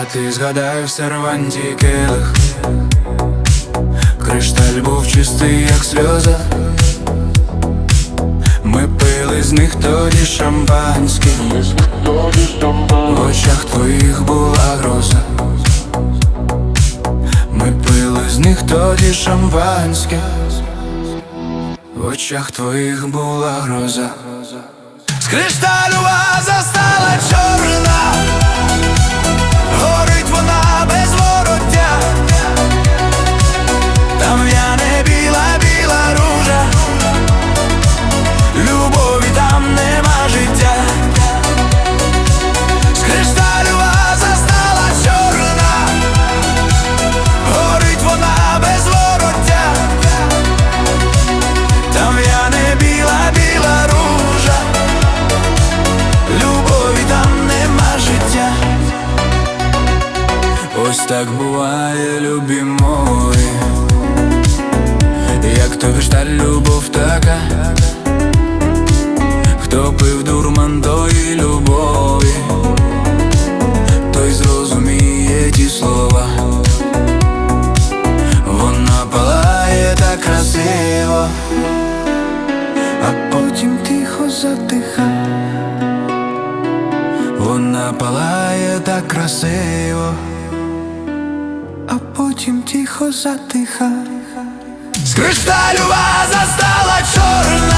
А ти згадай в серванті келих Кришталь був чистий, як сльоза. Ми пили з них тоді шампанське. В очах твоїх була гроза. Ми пили з них тоді шампанське. В очах твоїх була гроза. З кришталю так буває, любі мої Як то кришталь любов така? Хто пив дурман тої любові. Той зрозуміє ті слова. Вона палає так красиво. А потім тихо затиха. Вона палає так красиво а потім тихо затиха З кришталю ваза стала чорна